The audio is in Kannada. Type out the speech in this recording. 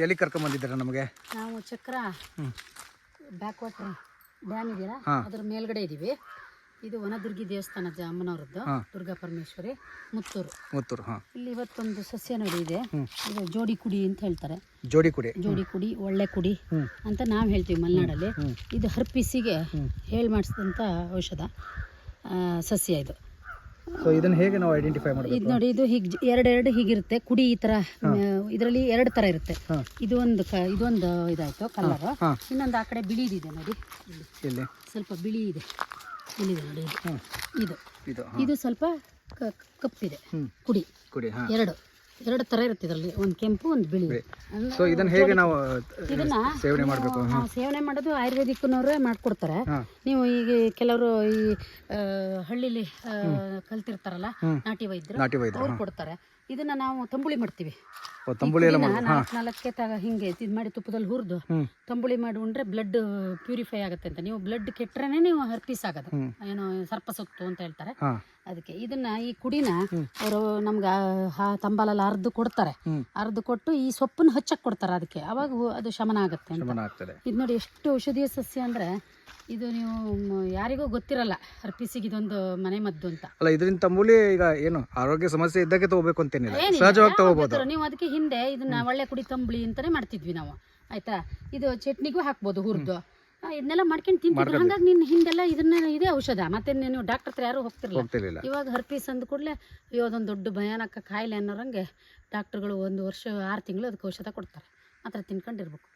ಎಲ್ಲಿ ಕರ್ಕೊಂಡ್ ಬಂದಿದ್ದೀರಾ ನಮಗೆ? ನಾವು ಚಕ್ರ. ಬ್ಯಾಕ್ ವಾಟರ್ ಡ್ಯಾಮ್ ಇದೆಯಲ್ಲ. ಅದ್ರ ಮೇಲ್ಗಡೆ ಇದೀವಿ. ಇದು ವನದುರ್ಗಿ ದೇವಸ್ಥಾನ ಜ- ಅಮ್ಮನವ್ರದ್ದು ದುರ್ಗಾ ಪರಮೇಶ್ವರಿ ಮುತ್ತೂರು. ಮುತ್ತೂರು ಹಾಂ. ಇಲ್ಲಿ ಇವತ್ತೊಂದು ಸಸ್ಯ ನೋಡಿ ಇದೆ. ಇದು ಜೋಡಿ ಕುಡಿ ಅಂತ ಹೇಳ್ತಾರೆ. ಜೋಡಿ ಕುಡಿ. ಜೋಡಿ ಕುಡಿ ಒಳ್ಳೆ ಕುಡಿ ಹ್ಮ್. ಅಂತ ನಾವು ಹೇಳ್ತೀವಿ ಮಲೆನಾಡಲ್ಲಿ. ಇದು ಹರ್ಪಿಸಿಗೆ ಹೇಳ್ ಮಾಡಿಸಿದಂಥ ಔಷಧ. ಆ, ಸಸ್ಯ ಇದು. ಸೊ ಇದನ್ನ ಹೇಗೆ ನಾವು ಐಡೆಂಟಿಫೈ ಇದು ಮಾಡಬೇಕು ನೋಡಿ ಇದು ಹೀಗೆ ಎರಡೆರಡು ಹೀಗಿರುತ್ತೆ. ಕುಡಿ ಈ ಥರ ಇದರಲ್ಲಿ ಎರಡು ತರ ಇರುತ್ತೆ. ಇದು ಒಂದು ಕ ಇದೊಂದು ಇದಾಯ್ತು ಕಲರ್ ಇನ್ನೊಂದು ಆ ಕಡೆ ಬಿಳಿದಿದೆ ನೋಡಿ. ಇಲ್ಲಿ ಸ್ವಲ್ಪ ಬಿಳಿ ಇದೆ. ಇಲ್ಲಿದೆ ನೋಡಿ ಇದು. ಇದು. ಇದು ಸ್ವಲ್ಪ ಕಪ್ಪಿದೆ. ಕುಡಿ. ಕುಡಿ ಎರಡು. ಎರಡು ತರ ಇರುತ್ತೆ ಇದರಲ್ಲಿ. ಒಂದು ಕೆಂಪು ಒಂದು ಬಿಳಿ. ಸೊ ಇದನ್ನ ಹೇಗೆ ನಾವು ಇದನ್ನ ಸೇವನೆ ಮಾಡಬೇಕು? ಸೇವನೆ ಮಾಡೋದು ಆಯುರ್ವೇದಿಕ್ನವರೇ ಮಾಡ್ಕೊಡ್ತಾರೆ. ನೀವು ಈಗ ಕೆಲವರು ಈ ಹಳ್ಳಿಲಿ ಕಲ್ತಿರ್ತಾರಲ್ಲ ನಾಟಿ ವೈದ್ಯರು ಅವ್ರು ಕೊಡ್ತಾರೆ. ಇದನ್ನ ನಾವು ತಂಬುಳಿ ಮಾಡ್ತೀವಿ. ತಂಬುಳಿ ಎಲ್ಲ ತಗ ಹಿಂಗೆ ಇದು ಮಾಡಿ ತುಪ್ಪದಲ್ಲಿ ಹುರಿದು ತಂಬುಳಿ ಮಾಡಿ ಉಂಡ್ರೆ ಬ್ಲಡ್ ಪ್ಯೂರಿಫೈ ಆಗುತ್ತೆ ಅಂತ. ನೀವು ಬ್ಲಡ್ ಕೆಟ್ಟರೆ ನೀವು ಹರ್ಪೀಸ್ ಆಗದ. ಏನು ಸರ್ಪ ಸೊತ್ತು ಅಂತ ಹೇಳ್ತಾರೆ. ಅದಕ್ಕೆ ಇದನ್ನ ಈ ಕುಡಿನ. ಅವರು ನಮ್ಗೆ ತಂಬಾಲಲ್ಲಿ ಅರ್ದು ಕೊಡ್ತಾರೆ. ಅರ್ದು ಕೊಟ್ಟು ಈ ಸೊಪ್ಪನ್ನ ಹಚ್ಚಕ್ ಕೊಡ್ತಾರೆ ಅದಕ್ಕೆ. ಅವಾಗ ಅದು ಶಮನ ಆಗುತ್ತೆ ಅಂತ. ಇದು ನೋಡಿ ಎಷ್ಟು ಔಷಧೀಯ ಸಸ್ಯ ಅಂದ್ರೆ ಇದು ನೀವು ಯಾರಿಗೂ ಗೊತ್ತಿರಲ್ಲ ಹರ್ಪೀಸಿಗೆ ಇದೊಂದು ಮನೆ ಮದ್ದು ಅಂತ. ಅಲ್ಲ ಇದರಿಂದ ತಂಬುಳಿ ಈಗ ಏನು ಆರೋಗ್ಯ ಸಮಸ್ಯೆ ಇದ್ದಕ್ಕೆ ತಗೋಬೇಕು ಅಂತೇನಿಲ್ಲ ಏನಿಲ್ಲ, ಸಹಜವಾಗಿ ತಗೋಬಹುದು ನೀವು ಅದಕ್ಕೆ ಹಿಂದೆ ಇದನ್ನ ಒಳ್ಳೆ ಕುಡಿ ತಂಬಳಿ ಅಂತಾನೆ ಮಾಡ್ತಿದ್ವಿ ನಾವು. ಆಯ್ತಾ? ಇದು ಚಟ್ನಿಗೂ ಹಾಕ್ಬೋದು ಹುರಿದು. ಇದನ್ನೆಲ್ಲ ಮಾಡ್ಕೊಂಡು ತಿಂತಿದ್ರು. ಹಂಗಾಗಿ ನಿನ್ನ ಹಿಂದೆಲ್ಲ ಇದನ್ನ ಇದೇ ಔಷಧ. ಮತ್ತೆ ನೀವು ಡಾಕ್ಟರ್ ಹತ್ರ ಯಾರು ಹೋಗ್ತಿರಲ್ಲ ಹೋಗ್ತಿರ್ಲಿಲ್ಲ. ಇವಾಗ ಹರ್ಪೀಸ್ ಅಂದ ಕೂಡಲೇ ಅಯ್ಯೋ ಅದೊಂದು ದೊಡ್ಡ ಭಯಾನಕ ಕಾಯಿಲೆ ಅನ್ನೋರಂಗೆ ಡಾಕ್ಟರ್ಗಳು ಒಂದು ವರ್ಷ ಆರು ತಿಂಗಳು ಅದಕ್ಕೆ ಔಷಧ ಕೊಡ್ತಾರೆ. ಮಾತ್ರ ತಿನ್ಕೊಂಡಿರ್ಬೇಕು.